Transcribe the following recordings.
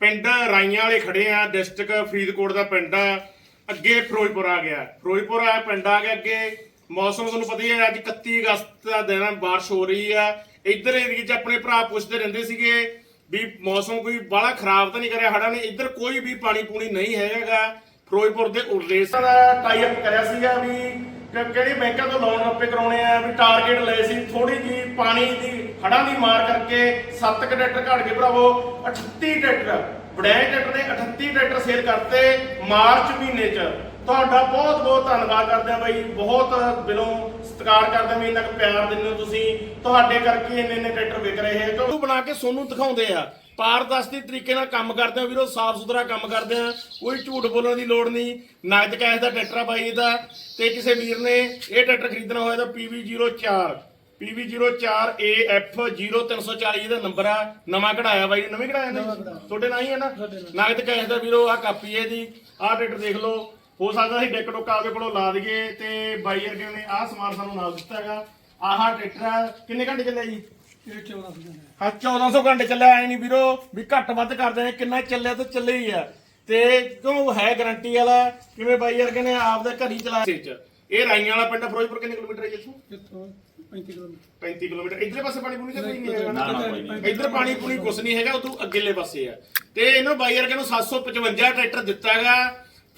ਪਿੰਡ ਰਾਈਆਂ ਵਾਲੇ ਖੜੇ ਆ ਡਿਸਟ੍ਰਿਕਟ ਫਰੀਦਕੋਟ ਦਾ ਪਿੰਡ ਆ। ਅੱਗੇ ਫਿਰੋਜ਼ਪੁਰ ਆ ਗਿਆ। ਫਿਰੋਜ਼ਪੁਰ ਆ ਪਿੰਡ ਆ ਗਿਆ ਅੱਗੇ। ਮੌਸਮ ਤੁਹਾਨੂੰ ਪਤਾ ਹੀ ਹੈ, ਅੱਜ 31 ਅਗਸਤ ਦਾ ਦਿਨ ਆ, ਬਾਰਿਸ਼ ਹੋ ਰਹੀ ਆ। ਇੱਧਰ ਏਰੀਏ 'ਚ ਆਪਣੇ ਭਰਾ ਪੁੱਛਦੇ ਰਹਿੰਦੇ ਸੀਗੇ ਵੀ ਮੌਸਮ ਕੋਈ ਬਾਹਲਾ ਖਰਾਬ ਤਾਂ ਨਹੀਂ ਕਰਿਆ ਹੜਾ ਨੇ। ਇੱਧਰ ਕੋਈ ਵੀ ਪਾਣੀ ਪੂਣੀ ਨਹੀਂ ਹੈਗਾਗਾ। ਫਿਰੋਜ਼ਪੁਰ ਦੇ ਉਰਲੇਸ ਦਾ ਟਾਈ ਅਪ ਕਰਿਆ ਸੀਗਾ ਵੀ ਕਿਹੜੇ ਬੈਂਕਾਂ ਤੋਂ ਲੋਨ ਰੱਪੇ ਕਰਾਉਣੇ ਆ, ਵੀ ਟਾਰਗੇਟ ਲਏ ਸੀ। ਥੋੜੀ ਜੀ ਪਾਣੀ ਦੀ ਹੜਾਂ ਦੀ ਮਾਰ ਕਰਕੇ 7 ਟਰੈਕਟਰ ਘੜ ਕੇ ਭਰਾਵੋ 38 ਟਰੈਕਟਰ ਵੜੈਂ ਟਰੈਕਟਰ ਨੇ 38 ਟਰੈਕਟਰ ਸੇਲ ਕਰਤੇ ਮਾਰਚ ਮਹੀਨੇ 'ਚ। ਤੁਹਾਡਾ ਬਹੁਤ ਬਹੁਤ ਧੰਨਵਾਦ ਕਰਦੇ ਆ ਬਾਈ, ਬਹੁਤ ਦਿਲੋਂ ਸਤਿਕਾਰ ਕਰਦੇ ਆ ਵੀ ਇੰਨਾ ਕੁ ਪਿਆਰ ਦਿੰਦੇ ਹੋ ਤੁਸੀਂ। ਤੁਹਾਡੇ ਕਰਕੇ ਇੰਨੇ ਇੰਨੇ ਟਰੈਕਟਰ ਵਿਕ ਰਹੇ ਹੈ ਕਿਉਂ ਬਣਾ ਕੇ ਸੋਨੂੰ ਦਿਖਾਉਂਦੇ ਆ। ਪਾਰਦਰਸ਼ੀ ਤਰੀਕੇ ਨਾਲ ਕੰਮ ਕਰਦੇ ਆ ਵੀਰੋ ਸਾਫ਼ ਸੁਥਰਾ ਕੰਮ ਕਰਦੇ ਆ। ਕੋਈ ਝੂਠ ਬੋਲਣ ਦੀ ਲੋੜ ਨਹੀਂ। ਨਗਦ ਕੈਸ਼ ਦਾ ਟਰੈਕਟਰ ਆ ਬਾਈ ਇਹਦਾ। ਤੇ ਕਿਸੇ ਵੀਰ ਨੇ ਇਹ ਟਰੈਕਟਰ ਖਰੀਦਣਾ ਹੋਇਆ ਤਾਂ PV04 PV04AF0340 ਇਹਦਾ ਨੰਬਰ ਆ। ਨਵਾਂ ਕਢਾਇਆ ਬਾਈ ਨਵੇਂ ਕਢਾਇਆ ਨਾ ਤੁਹਾਡੇ ਨਾਲ ਹੀ ਹੈ ਨਾ? ਨਗਦ ਕੈਸ਼ ਦਾ ਵੀਰੋ ਆ ਕਾਪੀ ਹੈ ਦੀ ਆਹ ਟਰੈਕਟਰ ਦੇਖ ਲਓ। ਹੋ ਸਕਦਾ ਅਸੀਂ ਡੈਕ ਡੋਕਾ ਆਪਦੇ ਕੋਲੋਂ ਲਾ ਦਈਏ ਤੇ ਬਾਈ ਵਰਗੇ ਨੇ ਆਹ ਸਮਾਨ ਸਾਨੂੰ ਨਾਲ ਦਿੱਤਾ ਹੈਗਾ। ਆਹ ਟਰੈਕਟਰ ਆ। ਕਿੰਨੇ ਘੰਟੇ ਚੱਲਿਆ ਜੀ? ਇਹ 14 ਸੀ ਹਾਂ 1400 ਘੰਟੇ ਚੱਲਿਆ ਐ ਨਹੀਂ ਵੀਰੋ ਵੀ ਘੱਟ ਵੱਧ ਕਰਦੇ ਨੇ ਕਿੰਨਾ ਚੱਲਿਆ ਤਾਂ ਚੱਲੇ ਹੀ ਆ। ਤੇ ਕਿਉਂ ਹੈ ਗਾਰੰਟੀ ਵਾਲਾ? ਕਿਵੇਂ ਬਾਈ ਵਰਗੇ ਨੇ ਆਪਦੇ ਘਰੀ ਚਲਾਇਆ? ਇਹ ਰਾਈਆਂ ਵਾਲਾ ਪਿੰਡ ਆ, ਫਿਰੋਜ਼ਪੁਰ ਕਿੰਨੇ ਕਿਲੋਮੀਟਰ ਹੈ ਜੀ ਇੱਥੋਂ 35 ਕਿਲੋਮੀਟਰ। 35 ਕਿਲੋਮੀਟਰ। ਇਧਰਲੇ ਪਾਸੇ ਪਾਣੀ ਪੂਣੀ ਤਾਂ ਕੋਈ ਨਹੀਂ ਹੈਗਾ ਨਾ। ਇਧਰ ਪਾਣੀ ਪੂਣੀ ਕੁਛ ਨਹੀਂ ਹੈਗਾ ਉਹ ਤੋਂ ਅੱਗੇਲੇ ਪਾਸੇ ਆ। ਤੇ ਇਹਨੂੰ ਬਾਈ ਵਰਗੇ ਨੂੰ 755 ਟਰੈਕਟਰ ਦਿੱਤਾ ਹੈਗਾ।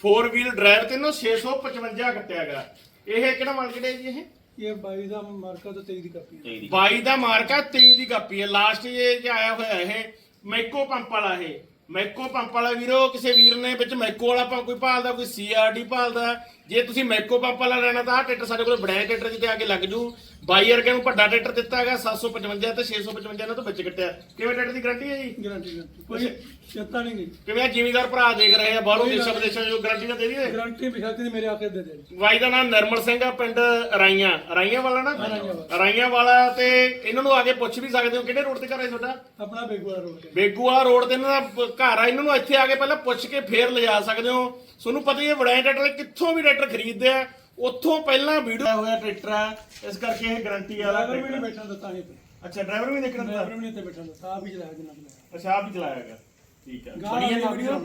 4 ਵੀਲ ਡਰਾਈਵ ਤੇ ਇਹਨੂੰ 655 ਕੱਟਿਆ ਹੈਗਾ। ਇਹ ਕਿਹੜਾ ਮਾਰਕੀਟ ਹੈ ਜੀ ਇਹ? ਇਹ 22 ਦਾ ਮਾਰਕਾ ਤੇ 23 ਦੀ ਕਾਪੀ ਹੈ। 22 ਦਾ। ਮਾਰਕਾ 23 ਦੀ ਕਾਪੀ ਹੈ। ਲਾਸਟ ਇਹ ਚ ਆਇਆ ਹੋਇਆ ਇਹ ਮੈਕੋ ਪੰਪ ਵਾਲਾ ਇਹ। ਮੈਕੋ ਪੰਪ ਵਾਲਾ ਵੀਰੋ ਕਿਸੇ ਵੀਰ ਨੇ ਵਿੱਚ ਮੈਕੋ ਵਾਲਾ ਪੰਪ ਕੋਈ ਭਾਲਦਾ ਕੋਈ ਸੀਆਰਡੀ ਭਾਲਦਾ। ਜੇ ਤੁਸੀਂ ਮੈਕੋ ਪੰਪ ਵਾਲਾ ਲੈਣਾ ਤਾਂ ਆਹ ਟਰੈਕਟਰ ਸਾਡੇ ਕੋਲ ਬੜਿਆ ਟਰੈਕਟਰ ਜਿੱਤੇ ਆ ਕੇ ਲੱਗ ਜੂ। ਬਾਈ ਵਰਗੇ ਨੂੰ ਵੱਡਾ ਟਰੈਕਟਰ ਦਿੱਤਾ ਹੈਗਾ 755 ਤੇ 655 ਇਹਨਾਂ ਤੋਂ ਵਿੱਚ ਕੱਟਿਆ। ਕਿਵੇਂ ਟਰੈਕਟਰ ਦੀ ਗਾਰੰਟੀ ਹੈ ਜੀ? ਗਾਰੰਟੀ ਕੋਈ ਚੇਤਾ ਨਹੀਂ ਗਈ ਕਿਵੇਂ ਜ਼ਿਮੀਦਾਰ ਭਰਾ ਦੇਖ ਰਹੇ ਆ ਬਾਹਰੋਂ ਦੇਸ਼ਾਂ ਵਿਦੇਸ਼ਾਂ ਜੋ ਗਾਰੰਟੀ ਨਾ ਦੇ ਦਈਏ। ਗਾਰੰਟੀ ਬਿਖਾਤੀ ਮੇਰੇ ਆ ਕੇ ਦੇ ਦੇ। ਬਾਈ ਦਾ ਨਾਮ ਨਰਮਲ ਸਿੰਘ ਆ ਪਿੰਡ ਰਾਈਆਂ। ਰਾਈਆਂ ਵਾਲਾ ਨਾ? ਰਾਈਆਂ ਵਾਲਾ। ਤੇ ਇਹਨਾਂ ਨੂੰ ਆ ਕੇ ਪੁੱਛ ਵੀ ਸਕਦੇ ਹੋ ਕਿਹੜੇ ਰੋਡ ਤੇ ਘਰ ਹੈ ਤੁਹਾਡਾ? ਆਪਣਾ ਬੇਗਵਾਲਾ ਰੋਡ ਤੇ। ਬੇਗੂਆ ਰੋਡ ਤੇ ਇਹਨਾਂ ਦਾ ਘਰ ਆ ਇਹਨਾਂ ਨੂੰ ਇੱਥੇ ਆ ਕੇ ਪਹਿਲਾਂ ਪੁੱਛ ਕੇ ਫੇਰ ਲਿਜਾ ਸਕਦੇ ਹੋ। ਤੁਹਾਨੂੰ ਪਤਾ ਹੀ ਹੈ ਬੜਾ ਟਰੈਕਟਰ ਕਿੱਥੋਂ ਵੀ ਟਰੈਕਟਰ ਖਰੀਦਦੇ ਆ। ਉੱਥੋਂ ਪਹਿਲਾਂ ਵੀਡੀਓ ਹੋਇਆ ਟਰੈਕਟਰ ਆ ਇਸ ਕਰਕੇ ਇਹ ਗਾਰੰਟੀ ਵਾਲਾ ਡਰਾਈਵਰ ਵੀ ਨਹੀਂ ਟਰੈਕਟਰ ਬੈਠਾ ਦਿੱਤਾ ਨਹੀਂ ਤੇ। ਅੱਛਾ ਡਰਾਈਵਰ ਵੀ ਦੇਖਣਾ ਹੁੰਦਾ ਡਰਾਈਵਰ ਵੀ ਨਹੀਂ ਤੇ ਬੈਠਾ ਦਿੱਤਾ ਆਪ ਹੀ ਚਲਾਇਆ ਜਨਾਬ ਨੇ ਅੱਛਾ ਆਪ ਹੀ ਚਲਾਇਆਗਾ ਠੀਕ ਆ। ਬਣੀ ਹੈ ਵੀਡੀਓ।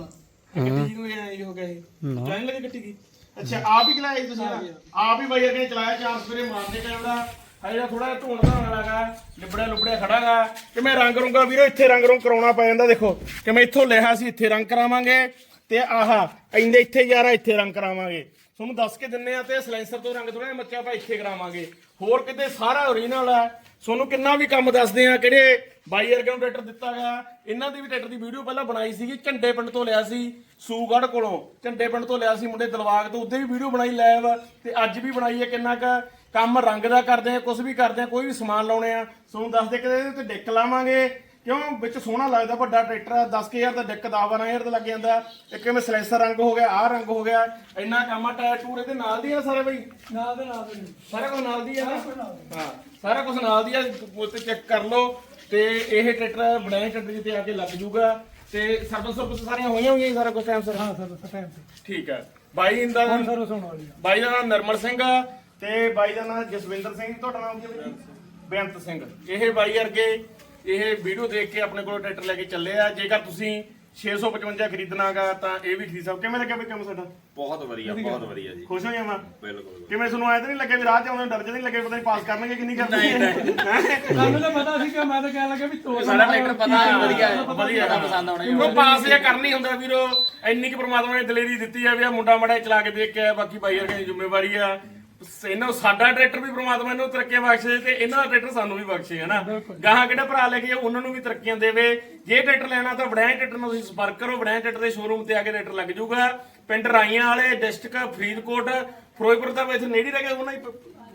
ਗੱਡੀ ਨੂੰ ਇਹ ਇਹ ਹੋ ਗਿਆ ਇਹ ਜਾਣ ਲੱਗੇ ਗੱਡੀ ਕੀ? ਅੱਛਾ ਆਪ ਹੀ ਚਲਾਇਆ ਜੀ ਤੁਸੀਂ ਇਹਦਾ? ਆਪ ਹੀ ਬਾਈ ਅੱਗੇ ਚਲਾਇਆ ਚਾਰ ਸਵੇਰੇ ਮਾਰਦੇ ਕੈਮਰਾ ਹਜੇ ਥੋੜਾ ਜਿਹਾ ਧੂਣ ਧਾਣ ਵਾਲਾਗਾ ਲਿਬੜਿਆ ਲੁਬੜਿਆ ਖੜਾਗਾ। ਕਿ ਮੈਂ ਰੰਗ ਰੁੰਗਾ ਵੀਰੋ ਇੱਥੇ ਰੰਗ ਰੁੰਗ ਕਰਾਉਣਾ ਪੈ ਜਾਂਦਾ ਦੇਖੋ। ਕਿ ਮੈਂ ਇੱਥੋਂ ਲਿਆ ਸੀ ਇੱਥੇ ਰੰਗ ਕਰਾਵਾਂਗੇ। ਤੇ ਆਹਾ ਇੰਦੇ ਇੱਥੇ ਯਾਰਾ ਇੱਥੇ ਰੰਗ ਕਰਾਵਾਂਗੇ। ਤੁਹਾਨੂੰ ਦੱਸ ਕੇ ਦਿੰਨੇ ਆ ਤੇ ਸਲੈਂਸਰ ਤੋਂ ਰੰਗ ਥੋੜਾ ਜਿਹਾ ਮੱਚਿਆ ਪਾ ਇੱਥੇ ਕਰਾਵਾਂਗੇ। ਹੋਰ ਕਿਤੇ ਸਾਰਾ ਓਰੀਜਨਲ ਹੈ। ਤੁਹਾਨੂੰ ਕਿੰਨਾ ਵੀ ਕੰਮ ਦੱਸਦੇ ਆ, ਕਿਹੜੇ ਬਾਈ ਵਰਗੇ ਨੂੰ ਟਰੈਕਟਰ ਦਿੱਤਾ ਗਿਆ। ਇਹਨਾਂ ਦੀ ਵੀ ਟਰੈਕਟਰ ਦੀ ਵੀਡੀਓ ਪਹਿਲਾਂ ਬਣਾਈ ਸੀਗੀ, ਝੰਡੇ ਪਿੰਡ ਤੋਂ ਲਿਆ ਸੀ, ਸੂਗੜ ਕੋਲੋਂ। ਝੰਡੇ ਪਿੰਡ ਤੋਂ ਲਿਆ ਸੀ ਮੁੰਡੇ ਦਲਵਾਗ ਤੋਂ ਉੱਥੇ ਵੀ ਵੀਡੀਓ ਬਣਾਈ ਲਾਈਵ ਤੇ ਅੱਜ ਵੀ ਬਣਾਈ ਹੈ ਕਿੰਨਾ ਕ ਕੰਮ ਰੰਗ ਦਾ ਕਰਦੇ ਆ ਕੁਝ ਵੀ ਕਰਦੇ ਆ, ਕੋਈ ਵੀ ਸਮਾਨ ਲਾਉਣੇ ਆ। ਤੁਹਾਨੂੰ ਦੱਸਦੇ ਕਿਤੇ ਇਹਦੇ ਤੇ ਡਿੱਕ ਲਾਵਾਂਗੇ। ਕਿਉਂ? ਵਿੱਚ ਸੋਹਣਾ ਲੱਗਦਾ ਵੱਡਾ ਟਰੈਕਟਰ ਆ 10000 ਦਾ ਡਿੱਕ 12000 ਦਾ ਲੱਗ ਜਾਂਦਾ। ਇੱਕ ਕਿਵੇਂ ਸਲੈਂਸਰ ਰੰਗ ਹੋ ਗਿਆ ਆਹ ਰੰਗ ਹੋ ਗਿਆ। ਇੰਨਾ ਕੰਮ ਆ ਟਾਇਰ ਟੂਰ ਇਹਦੇ ਨਾਲ ਦੀ ਆ ਸਾਰੇ ਬਈ? ਨਾਲ ਦੇ ਨਾਲ ਦੇ। ਸਾਰਾ ਕੁਝ ਨਾਲ ਦੀ ਆ ਨਾ। ਹਾਂ ਸਾਰਾ ਕੁਝ ਨਾਲ ਦੀ ਆ। ਉੱਤੇ ਚੈੱਕ ਕਰ ਲਓ। ਤੇ ਇਹ ਟਰੈਕਟਰ ਬਣਾਏ ਟਰੈਕਟਰ ਜਿੱਤੇ ਆ ਕੇ ਲੱਗ ਜੂਗਾ। ਤੇ ਸਰਵਿਸ ਸਰਵਿਸ ਸਾਰੀਆਂ ਹੋਈਆਂ ਹੋਈਆਂ ਜੀ, ਸਾਰਾ ਕੁਝ ਟਾਈਮ ਸਰ? ਹਾਂ ਸਰ ਟਾਈਮ ਤੇ ਠੀਕ ਹੈ ਬਾਈ ਦਾ ਹੁਣ ਸਰਵਿਸ ਹੋਣ ਵਾਲੀ ਆ। ਬਾਈ ਦਾ ਨਾਮ ਨਰਮਲ ਸਿੰਘ ਆ। ਤੇ ਬਾਈ ਦਾ ਨਾਮ ਜਸਵਿੰਦਰ ਸਿੰਘ ਤੁਹਾਡਾ ਨਾਮ ਕੀ ਹੈ ਬੇਅੰਤ ਸਿੰਘ। ਇਹ ਬਾਈ ਵਰਗੇ ਇਹ ਵੀਡੀਓ ਦੇਖ ਕੇ ਆਪਣੇ ਕੋਲ ਟਰੈਕਟਰ ਲੈ ਕੇ ਚੱਲੇ ਆ। ਜੇਕਰ ਤੁਸੀਂ 655 ਖਰੀਦਣਾਗਾ ਤਾਂ ਇਹ ਵੀ ਖਰੀਦ ਸਕਦੇ ਕਿਵੇਂ ਲੱਗਿਆ ਬਈ ਕੰਮ ਸਾਡਾ ਬਹੁਤ ਵਧੀਆ ਬਹੁਤ ਵਧੀਆ ਜੀ। ਖੁਸ਼ ਹੋ ਜਾਵਾਂ? ਬਿਲਕੁਲ ਕਿਵੇਂ ਤੁਹਾਨੂੰ ਆਇਆ ਤਾਂ ਨਹੀਂ ਲੱਗਿਆ ਵੀ ਰਾਹ ਚ ਆਉਂਦੇ ਡਰ ਜਿਹਾ ਨਹੀਂ ਲੱਗਿਆ ਪਤਾ ਨਹੀਂ ਪਾਸ ਕਰਨਗੇ ਕਿ ਨਹੀਂ ਕਰਨਗੇ? ਸਾਨੂੰ ਤਾਂ ਪਤਾ ਸੀ ਕਿ ਮੈਂ ਤਾਂ ਕਹਿਣ ਲੱਗਾ ਵੀ ਤੋ ਸਾਡਾ ਟਰੈਕਟਰ ਪਤਾ ਹੈ ਵਧੀਆ ਹੈ ਵਧੀਆ ਵਧੀਆ ਪਸੰਦ ਆਉਣਾ ਉਹ ਪਾਸ ਜੇ ਕਰਨੀ ਹੁੰਦਾ ਵੀਰੋ। ਇੰਨੀ ਕਿ ਪ੍ਰਮਾਤਮਾ ਨੇ ਦਲੇਰੀ ਦਿੱਤੀ ਆ ਵੀ ਆ ਮੁੰਡਾ ਮੜਾ ਚਲਾ ਕੇ ਦੇਖ ਕੇ ਆਇਆ ਬਾਕੀ ਬਾਈ ਵਰਗੇ ਦੀ ਜ਼ਿੰਮੇਵਾਰੀ ਆ। ਇਹਨਾਂ ਸਾਡਾ ਟਰੈਕਟਰ ਵੀ ਪ੍ਰਮਾਤਮਾ ਨੂੰ ਤਰੱਕੀਆਂ ਬਖਸ਼ੇ ਤੇ ਇਹਨਾਂ ਦਾ ਟਰੈਕਟਰ ਸਾਨੂੰ ਵੀ ਬਖਸ਼ੇ ਹਨਾ ਗਾਹਾਂ ਕਿਹੜਾ ਭਰਾ ਲੈ ਕੇ ਉਹਨਾਂ ਨੂੰ ਵੀ ਤਰੱਕੀਆਂ ਦੇਵੇ। ਜੇ ਟਰੈਕਟਰ ਲੈਣਾ ਤਾਂ ਵੜਿਆ ਟਰੈਕਟਰ ਨਾਲ ਤੁਸੀਂ ਸੰਪਰਕ ਕਰੋ। ਵੜਿਆ ਟਰੈਕਟਰ ਦੇ ਸ਼ੋਰੂਮ ਤੇ ਆ ਕੇ ਟਰੈਕਟਰ ਲੱਗ ਜਾਊਗਾ। ਪਿੰਡ ਰਾਈਆਂ ਵਾਲੇ ਡਿਸਟ੍ਰਿਕਟ ਫਰੀਦਕੋਟ ਫਿਰੋਜ਼ਪੁਰ ਦਾ ਇੱਥੇ ਨੇੜੇ ਰਹਿ ਗਿਆ ਉਹਨਾਂ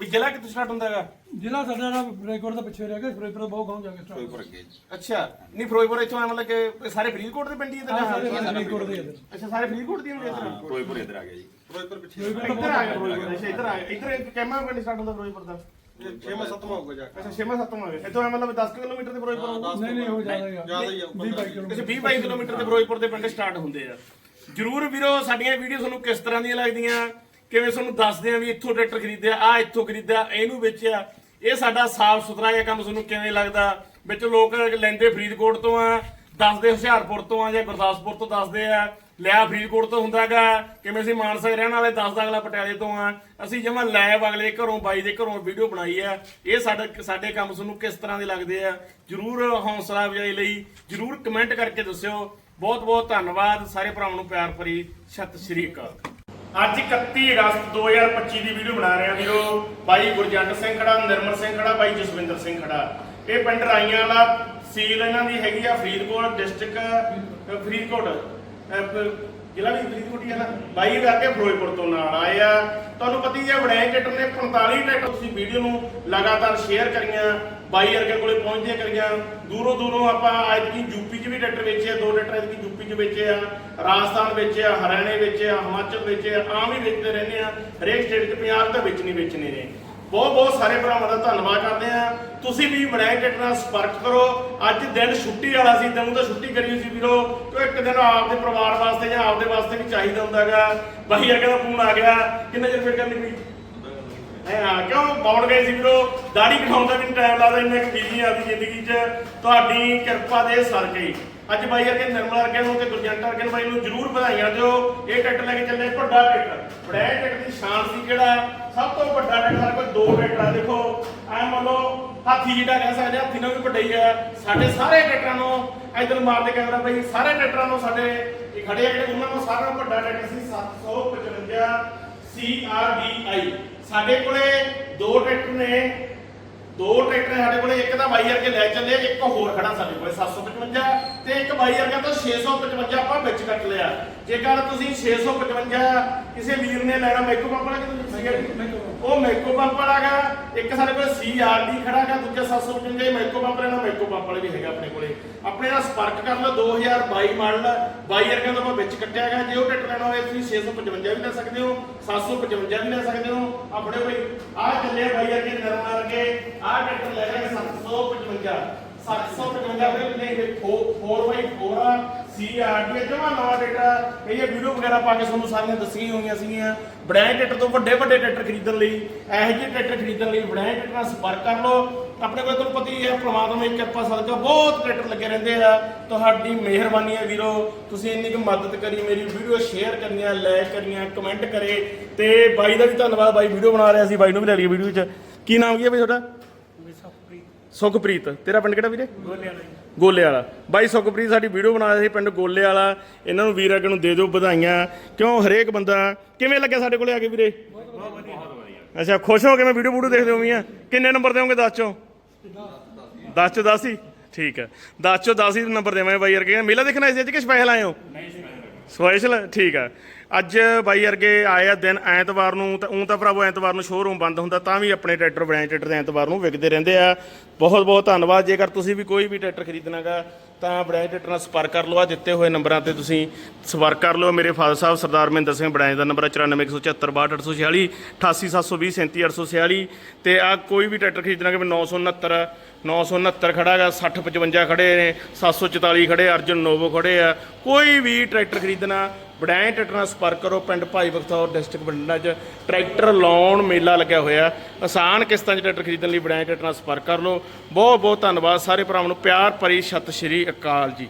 ਜ਼ਿਲ੍ਹਾ ਕਿੱਥੋਂ ਸਟਾਰਟ ਹੁੰਦਾ ਹੈਗਾ? ਜ਼ਿਲ੍ਹਾ ਸਾਡਾ ਨਾ ਰੈਕੋਰਡ ਦਾ ਪਿੱਛੇ ਰਹਿ ਗਿਆ ਫਿਰੋਜ਼ਪੁਰ ਬਹੁਤ ਗਾਉਂ ਜਾ ਕੇ start ਉੱਪਰ ਅੱਗੇ। ਜੀ ਅੱਛਾ ਨਹੀਂ ਫਿਰੋਜ਼ਪੁਰ ਇੱਥੋਂ ਐ ਮਤਲਬ ਕਿ ਸਾਰੇ ਫਰੀਦਕੋਟ ਦੇ ਪਿੰਡ ਹੀ ਤਾਂ ਸਾਰੇ ਦੇ ਇੱਧਰ। ਅੱਛਾ ਸਾਰੇ ਫਰੀਦਕੋਟ ਦੀ ਹੁੰਦੇ ਇੱਧਰ? ਫਿਰੋਜ਼ਪੁਰ ਇੱਧਰ ਆ ਗਿਆ ਜੀ। ਫਿਰੋਜ਼ਪੁਰ ਪਿੱਛੇ ਇੱਧਰ ਆ ਗਿਆ ਫਿਰੋਜ਼ਪੁਰ। ਅੱਛਾ ਇੱਧਰ ਆ ਗਿਆ ਇੱਧਰ ਇੱਕ ਕੈਮਾ ਪਿੰਡ ਸਟਾਰਟ ਹੁੰਦਾ ਫਿਰੋਜ਼ਪੁਰ ਦਾ। 6ਵਾਂ 7ਵਾਂ ਹੋਊਗਾ ਜਾ ਅੱਛਾ 6ਵਾਂ 7ਵਾਂ ਆ ਗਿਆ ਇੱਥੋਂ ਐ ਮਤਲਬ 10 ਕਿਲੋਮੀਟਰ ਦੇ ਫਿਰੋਜ਼ਪੁਰ ਹੋਊਗਾ? ਨਹੀਂ ਨਹੀਂ ਹੋ ਜਾਏਗਾ ਜ਼ਿਆਦਾ ਹੀ ਆ, 20 22 ਕਿਲੋਮੀਟਰ। ਅੱਛਾ 20 22 ਕਿਲੋਮੀਟਰ ਦੇ ਫਿਰੋਜ਼ਪੁਰ ਦੇ ਪਿੰਡ ਸਟਾਰਟ ਹੁੰਦੇ ਆ। ਜਰੂਰ ਵੀਰੋ ਸਾਡੀਆਂ ਵੀਡੀਓ ਤੁਹਾਨੂੰ ਕਿਸ ਤਰ੍ਹਾਂ ਦੀਆਂ ਲੱਗਦੀਆਂ? ਕਿਵੇਂ ਤੁਹਾਨੂੰ ਦੱਸਦੇ ਆ ਵੀ ਇੱਥੋਂ ਟਰੈਕਟਰ ਖਰੀਦਿਆ ਆ ਇੱਥੋਂ ਖਰੀਦਿਆ ਇਹਨੂੰ ਵੇਚਿਆ? ਇਹ ਸਾਡਾ ਸਾਫ਼ ਸੁਥਰਾ ਜਿਹਾ ਕੰਮ ਤੁਹਾਨੂੰ ਕਿਵੇਂ ਲੱਗਦਾ? ਵਿੱਚ ਲੋਕ ਲੈਂਦੇ ਫਰੀਦਕੋਟ ਤੋਂ ਆ, ਦੱਸਦੇ ਹੁਸ਼ਿਆਰਪੁਰ ਤੋਂ ਆ ਜਾਂ ਗੁਰਦਾਸਪੁਰ ਤੋਂ ਦੱਸਦੇ ਆ, ਲਿਆ ਫਰੀਦਕੋਟ ਤੋਂ ਹੁੰਦਾਗਾ ਕਿਵੇਂ ਅਸੀਂ ਮਾਨਸਾ ਦੇ ਰਹਿਣ ਵਾਲੇ ਦੱਸਦਾ ਅਗਲਾ ਪਟਿਆਲੇ ਤੋਂ ਆ। ਅਸੀਂ ਜਮਾ ਲੈਬ ਅਗਲੇ ਘਰੋਂ, ਬਾਈ ਦੇ ਘਰੋਂ ਵੀਡੀਓ ਬਣਾਈ ਆ। ਇਹ ਸਾਡੇ ਸਾਡੇ ਕੰਮ ਤੁਹਾਨੂੰ ਕਿਸ ਤਰ੍ਹਾਂ ਦੇ ਲੱਗਦੇ ਆ? ਜਰੂਰ ਹੌਸਲਾ ਅਫਜ਼ਾਈ ਲਈ, ਜਰੂਰ ਕਮੈਂਟ ਕਰਕੇ ਦੱਸਿਓ। ਬਹੁਤ ਬਹੁਤ ਧੰਨਵਾਦ ਸਾਰੇ ਭਰਾਵਾਂ ਨੂੰ ਪਿਆਰ ਭਰੀ ਸਤਿ ਸ਼੍ਰੀ ਅਕਾਲ। ਅੱਜ 31 ਅਗਸਤ 2025 ਦੀ ਵੀਡੀਓ ਬਣਾ ਰਹੇ ਆ ਵੀਰੋ। ਬਾਈ ਗੁਰਜੰਟ ਸਿੰਘ ਖੜਾ ਨਿਰਮਲ ਸਿੰਘ ਖੜਾ ਬਾਈ ਜਸਵਿੰਦਰ ਸਿੰਘ ਖੜਾ ਇਹ ਪਿੰਡ ਰਾਈਆਂ ਵਾਲਾ ਸੀਲ ਇਹਨਾਂ ਦੀ ਹੈਗੀ ਆ ਫਰੀਦਕੋਟ ਡਿਸਟ੍ਰਿਕਟ ਫਰੀਦਕੋਟ ਜ਼ਿਲ੍ਹਾ ਵੀ ਫਰੀਦਕੋਟ ਹੀ ਆ ਨਾ। ਬਾਈ ਕਰਕੇ ਫਿਰੋਜ਼ਪੁਰ ਤੋਂ ਨਾਲ ਆਏ ਆ। ਤੁਹਾਨੂੰ ਪਤਾ ਹੀ ਹੈ ਵੜੈਂ ਟਰੈਕਟਰ ਨੇ 45 ਟਰੈਕਟਰ ਤੁਸੀਂ ਵੀਡੀਓ ਨੂੰ ਲਗਾਤਾਰ ਸ਼ੇਅਰ ਕਰੀਆਂ, ਬਾਈ ਵਰਗੇ ਕੋਲੇ ਪਹੁੰਚਦੀਆਂ ਕਰੀਆਂ। ਦੂਰੋਂ ਦੂਰੋਂ ਆਪਾਂ ਅੱਜ ਦੀ ਯੂਪੀ 'ਚ ਵੀ ਟਰੈਕਟਰ ਵੇਚੇ ਆ, ਦੋ ਟਰੈਕਟਰ ਐਤਕੀ ਯੂਪੀ 'ਚ ਵੇਚੇ ਆ। ਰਾਜਸਥਾਨ ਵੇਚੇ ਆ, ਹਰਿਆਣੇ ਵੇਚੇ ਆ, ਹਿਮਾਚਲ ਵੇਚੇ ਆ, ਆਮ ਹੀ ਵੇਚਦੇ ਰਹਿੰਦੇ ਆ। ਹਰੇਕ ਸਟੇਟ 'ਚ ਪੰਜਾਬ ਤਾਂ ਵੇਚਣੀ ਵੇਚਣੇ ਨੇ। ਬਹੁਤ ਬਹੁਤ ਸਾਰੇ ਭਰਾਵਾਂ ਦਾ ਧੰਨਵਾਦ ਕਰਦੇ ਆ ਤੁਸੀਂ ਵੀ ਬਣਾਏ ਟਰੈਕਟਰ ਨਾਲ ਸੰਪਰਕ ਕਰੋ। ਅੱਜ ਦਿਨ ਛੁੱਟੀ ਵਾਲਾ ਸੀ ਤੈਨੂੰ ਤਾਂ ਛੁੱਟੀ ਕਰੀ ਸੀ ਵੀਰੋ। ਤੋ ਇੱਕ ਦਿਨ ਆਪਦੇ ਪਰਿਵਾਰ ਵਾਸਤੇ ਜਾਂ ਆਪਦੇ ਵਾਸਤੇ ਵੀ ਚਾਹੀਦਾ ਹੁੰਦਾਗਾ। ਬਾਈ ਆ ਕਹਿੰਦਾ ਫੋਨ ਆ ਗਿਆ। ਕਿੰਨਾ ਚਿਰ ਵੇਟ ਕਰਨੀ ਪਈ? ਐ ਕਿਉਂ ਬੌੜ ਗਏ ਸੀ ਵੀਰੋ? ਦਾੜੀ ਕਟਾਉਣ ਦਾ ਵੀ ਟਾਈਮ ਲੱਗਦਾ, ਇੰਨਾ ਕਿ ਬਿਜ਼ੀ ਆ ਜ਼ਿੰਦਗੀ 'ਚ। ਤੁਹਾਡੀ ਕਿਰਪਾ ਦੇ ਸਰ ਗਈ ਅੱਜ ਬਾਈ ਅਰਗੇ ਨਿਰਮਲ ਅਰਗੇ ਨੂੰ ਤੇ ਗੁਰਜੰਟ ਅਰਗੇ ਬਾਈ ਨੂੰ ਜਰੂਰ ਵਧਾਈਆਂ ਦਿਓ। ਇਹ ਟਰੈਕਟਰ ਲੈ ਕੇ ਚੱਲੇ ਵੱਡਾ ਟਰੈਕਟਰ ਬੜਾ ਟਰੈਕਟਰ ਦੀ ਸ਼ਾਨ ਸੀ ਜਿਹੜਾ ਸਭ ਤੋਂ ਵੱਡਾ ਟਰੈਕਟਰ ਸਾਡੇ ਕੋਲ ਦੋ ਟਰੈਕਟਰ ਦੇਖੋ ਐ ਮੰਨ ਲਓ, ਹਾਥੀ ਜਿਹੜਾ ਕਹਿ ਸਕਦੇ ਹਾਥੀ ਨਾਲ ਵੀ ਵੱਡਾ ਹੀ ਆ। ਸਾਡੇ ਸਾਰੇ ਟਰੈਕਟਰਾਂ ਨੂੰ ਇਧਰ ਮਾਰਦੇ ਕੈਮਰਾ ਬਾਈ, ਸਾਰੇ ਟਰੈਕਟਰਾਂ ਨੂੰ ਸਾਡੇ ਇਹ ਖੜੇ ਆ ਜਿਹੜੇ, ਉਹਨਾਂ ਨੂੰ ਸਾਰਿਆਂ ਨਾਲੋਂ ਵੱਡਾ ਟਰੈਕਟਰ ਸੀ 755 CRDI ਸਾਡੇ ਕੋਲੇ ਦੋ ਟਰੈਕਟਰ ਨੇ ਦੋ ਟਰੈਕਟਰ ਸਾਡੇ ਕੋਲੇ ਇੱਕ ਤਾਂ ਬਾਈ ਵਰਗੇ ਲੈ ਚੱਲੇ ਇੱਕ ਹੋਰ ਖੜਾ ਸਾਡੇ ਕੋਲੇ 755 ਤੇ ਇੱਕ ਬਾਈ ਵਰਗਾ ਤਾਂ 655 ਆਪਾਂ ਵਿੱਚ ਕੱਟ ਲਿਆ। ਜੇਕਰ ਤੁਸੀਂ 655 ਕਿਸੇ ਵੀਰ ਨੇ ਲੈਣਾ ਮੈਕੋ ਪੰਪ ਵਾਲਾ ਕਿ ਤੁਸੀਂ ਉਹ ਮੈਕੋ ਪੰਪ ਵਾਲਾ ਗਾ ਇੱਕ ਸਾਡੇ ਕੋਲੇ ਸੀਆਰਡੀ ਖੜਾ ਗਾ ਦੂਜਾ 755 ਮੈਕੋ ਪੰਪ ਲੈਣਾ ਮੈਕੋ ਪੰਪ ਵਾਲੇ ਵੀ ਹੈਗਾ ਆਪਣੇ ਕੋਲੇ। ਆਪਣੇ ਨਾਲ ਸੰਪਰਕ ਕਰ ਲਓ 2022 ਮਾਡਲ ਬਾਈ ਵਰਗਾ ਤਾਂ ਆਪਾਂ ਵਿੱਚ ਕੱਟਿਆ ਗਾ ਜੇ ਉਹ ਟਰੈਕਟਰ ਲੈਣਾ ਹੋਵੇ ਤੁਸੀਂ 655 ਵੀ ਲੈ ਸਕਦੇ ਹੋ 755 ਵੀ ਲੈ ਸਕਦੇ ਹੋ। ਆਪਣੇ ਬਈ ਆਹ ਚੱਲੇ ਬਾਈ ਵਰਗੇ ਨਰਮਾ ਵਰਗੇ ਆਹ ਟਰੈਕਟਰ ਲੈ ਰਹੇ 755 755 ਫਿਰ ਨਹੀਂ 4x4 ਆ ਸੀਆਰਡੀ ਜਮਾ ਨਵਾਂ ਟਰੈਕਟਰ ਇਹ ਵੀਡੀਓ ਵਗੈਰਾ ਪਾ ਕੇ ਤੁਹਾਨੂੰ ਸਾਰੀਆਂ ਦੱਸੀਆਂ ਹੋਈਆਂ ਸੀਗੀਆਂ। ਬੜਾਏ ਟਰੈਕਟਰ ਤੋਂ ਵੱਡੇ ਵੱਡੇ ਟਰੈਕਟਰ ਖਰੀਦਣ ਲਈ, ਇਹੋ ਜਿਹੇ ਟਰੈਕਟਰ ਖਰੀਦਣ ਲਈ ਬੜਾਏ ਟਰੈਕਟਰ ਨਾਲ ਸੰਪਰਕ ਕਰ ਲਓ। ਆਪਣੇ ਕੋਲ ਤੁਹਾਨੂੰ ਪਤਾ ਹੀ ਹੈ, ਪ੍ਰਮਾਤਮਾ ਦੀ ਕਿਰਪਾ, ਸਦਕਾ ਬਹੁਤ ਟਰੈਕਟਰ ਲੱਗੇ ਰਹਿੰਦੇ ਆ। ਤੁਹਾਡੀ ਮਿਹਰਬਾਨੀ ਹੈ ਵੀਰੋ। ਤੁਸੀਂ ਇੰਨੀ ਕੁ ਮਦਦ ਕਰੀ, ਮੇਰੀ ਵੀਡੀਓ ਸ਼ੇਅਰ ਕਰਨੀਆਂ ਲਾਈਕ ਕਰਨੀਆਂ ਕਮੈਂਟ ਕਰੇ। ਤੇ ਬਾਈ ਦਾ ਵੀ ਧੰਨਵਾਦ, ਬਾਈ ਵੀਡੀਓ ਬਣਾ ਰਿਹਾ ਸੀ, ਬਾਈ ਨੂੰ ਵੀ ਲੈ ਲਈਏ ਵੀਡੀਓ 'ਚ। ਕੀ ਨਾਮ ਕੀ ਹੈ ਬਈ ਤੁਹਾਡਾ? ਸੁਖਪ੍ਰੀਤ, ਤੇਰਾ ਪਿੰਡ ਕਿਹੜਾ ਵੀਰੇ? ਗੋਲੇ ਵਾਲਾ। ਗੋਲੇ ਵਾਲਾ ਬਾਈ ਸੁਖਪ੍ਰੀਤ, ਸਾਡੀ ਵੀਡੀਓ ਬਣਾ ਰਿਹਾ ਸੀ ਪਿੰਡ ਗੋਲੇ ਵਾਲਾ। ਇਹਨਾਂ ਨੂੰ ਵੀਰ ਅਗੇ ਨੂੰ ਦੇ ਦਿਓ ਵਧਾਈਆਂ। ਕਿਉਂ ਹਰੇਕ ਬੰਦਾ, ਕਿਵੇਂ ਲੱਗਿਆ ਸਾਡੇ ਕੋਲੇ ਆ ਕੇ ਵੀਰੇ? ਬਹੁਤ ਵਧੀਆ ਅੱਛਾ, ਖੁਸ਼ ਹੋ ਕੇ ਮੈਂ ਵੀਡੀਓ ਵੀਡੀਓ ਦੇਖਦੇ ਹੋ ਆ ਕਿੰਨੇ ਨੰਬਰ ਦੇਵੋਗੇ 10 ਚੋਂ? 10 ਚੋਂ 10 ਹੀ? ਠੀਕ ਹੈ। 10 ਚੋਂ 10 ਹੀ ਨੰਬਰ ਦੇਵਾਂਗੇ ਬਾਈ ਯਾਰ ਵਰਗੇ ਮੇਲਾ ਦੇਖਣਾ ਸੀ? ਅੱਜ ਕਿ ਸਪੈਸ਼ਲ ਆਏ ਹੋ? ਸਪੈਸ਼ਲ, ਠੀਕ ਆ। ਅੱਜ ਬਾਈ ਅਰਗੇ ਆਏ ਆ ਦਿਨ ਐਤਵਾਰ ਨੂੰ, ਤਾਂ ਉਂ ਤਾਂ ਭਰਾਵੋ ਐਤਵਾਰ ਨੂੰ ਸ਼ੋਰੂਮ ਬੰਦ ਹੁੰਦਾ, ਤਾਂ ਵੀ ਆਪਣੇ ਟਰੈਕਟਰ ਬ੍ਰਾਂਡ ਟਰੈਕਟਰ ਦੇ ਐਤਵਾਰ ਨੂੰ ਵਿਕਦੇ ਰਹਿੰਦੇ ਆ। ਬਹੁਤ ਬਹੁਤ ਧੰਨਵਾਦ। ਜੇਕਰ ਤੁਸੀਂ ਵੀ ਕੋਈ ਵੀ ਟਰੈਕਟਰ ਖਰੀਦਣਾਗਾ, ਤਾਂ ਬ੍ਰਾਂਡ ਟਰੈਕਟਰ ਨਾਲ ਸੰਪਰਕ ਕਰ ਲਓ। ਆ ਦਿੱਤੇ ਹੋਏ ਨੰਬਰਾਂ ਤੇ ਤੁਸੀਂ ਸੰਪਰਕ ਕਰ ਲਓ। ਮੇਰੇ ਫਾਦਰ ਸਾਹਿਬ ਸਰਦਾਰ ਮਹਿੰਦਰ ਸਿੰਘ ਬੜਾਏ ਦਾ ਨੰਬਰ ਹੈ 9417762846 88720 37846 ਤੇ ਆ ਕੋਈ ਵੀ ਟਰੈਕਟਰ ਖਰੀਦਣਾ ਖਰੀਦਣਾਗਾ 969 969 ਖੜਾ ਹੈਗਾ 6055 ਖੜੇ ਨੇ 744 ਖੜੇ, ਅਰਜਨ ਨੋਵੋ ਖੜੇ ਆ। ਕੋਈ ਵੀ ਟਰੈਕਟਰ ਖਰੀਦਣਾ ਬੜਾਏ ਟਰੈਕਟਰ ਨਾਲ ਸੰਪਰਕ ਕਰੋ, ਪਿੰਡ ਭਾਈ ਬਖਤੌਰ ਡਿਸਟ੍ਰਿਕਟ ਬਠਿੰਡਾ 'ਚ। ਟਰੈਕਟਰ ਲਾਉਣ ਮੇਲਾ ਲੱਗਿਆ ਹੋਇਆ। ਆਸਾਨ ਕਿਸ਼ਤਾਂ 'ਚ ਟਰੈਕਟਰ ਖਰੀਦਣ ਲਈ ਬੜਾਏ ਟਰੈਕਟਰ ਨਾਲ ਸੰਪਰਕ ਕਰ ਲਓ। ਬਹੁਤ ਬਹੁਤ ਧੰਨਵਾਦ ਸਾਰੇ ਭਰਾਵਾਂ ਨੂੰ। ਪਿਆਰ ਭਰੀ ਸਤਿ ਸ਼੍ਰੀ ਅਕਾਲ ਜੀ।